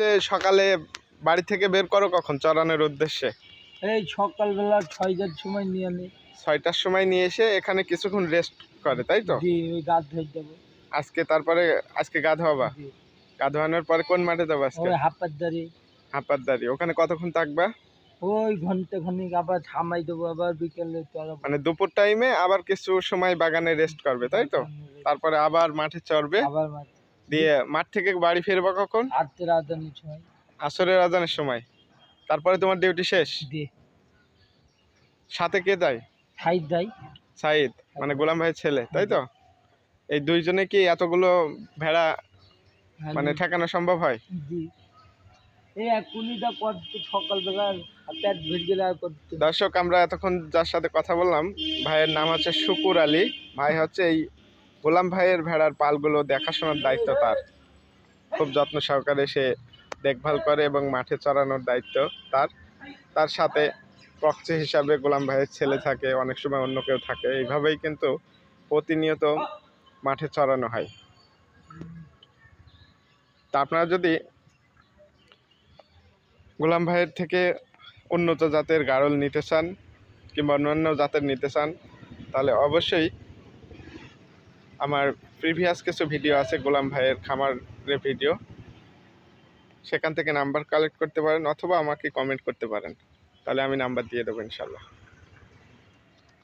হচ্ছে সকালে বাড়ি থেকে বের করো কখন চরানোর উদ্দেশ্যে? এই সকালবেলা ছয়টার সময় নিয়ে আনি। ছয়টার সময় নিয়ে এসে এখানে কিছুক্ষণ রেস্ট করে তাই তো? ওই গাছ ধরে দেবো আজকে তারপরে আজকে গা ধোয়াবা। গা ধোয়ানোর পরে কোন মাঠে যাব আজকে? ওই দাঁড়ি হাঁপারদারি ওখানে কতক্ষণ থাকবা? ওই ঘণ্টা খানিক আবার থামাই দেবো আবার বিকেলে চড়াবো। মানে দুপুর টাইমে আবার কিছু সময় বাগানে রেস্ট করবে তাই তো? তারপরে আবার মাঠে চড়বে? আবার মাছ দিয়ে মাঠ থেকে বাড়ি ফিরবা কখন? আটতে রাজানির সময়। আসরের আজানের সময়। তারপরে তোমার ডিউটি শেষ? সাথে কে যায় সাইড দেয়। সাইদ মানে গোলাম ভাইয়ের ছেলে তাই তো? এই দুইজনে কি এতগুলো ভেড়া মানে ঠেকানো সম্ভব হয়? দর্শক আমরা এতক্ষণ যার সাথে কথা বললাম ভাইয়ের নাম হচ্ছে শুকুর আলী। ভাই হচ্ছে এই গোলাম ভাইয়ের ভেড়ার পালগুলো দেখাশোনার দায়িত্ব তার। খুব যত্ন সহকারে সে দেখভাল করে এবং মাঠে চড়ানোর দায়িত্ব তার। তার সাথে প্রক্সি হিসাবে গোলাম ভাইয়ের ছেলে থাকে, অনেক সময় অন্য কেউ থাকে। এইভাবেই কিন্তু প্রতিনিয়ত মাঠে চড়ানো হয়। তা আপনারা যদি গোলাম ভাইয়ের থেকে উন্নত জাতের গাড়ল নিতে চান কিংবা অন্যান্য জাতের নিতে চান, তাহলে অবশ্যই আমার প্রিভিয়াস কিছু ভিডিও আছে গোলাম ভাইয়ের খামারের ভিডিও সেখান থেকে নাম্বার কালেক্ট করতে পারেন অথবা আমাকে কমেন্ট করতে পারেন। তাহলে আমি নাম্বার দিয়ে দেবো ইনশাল্লাহ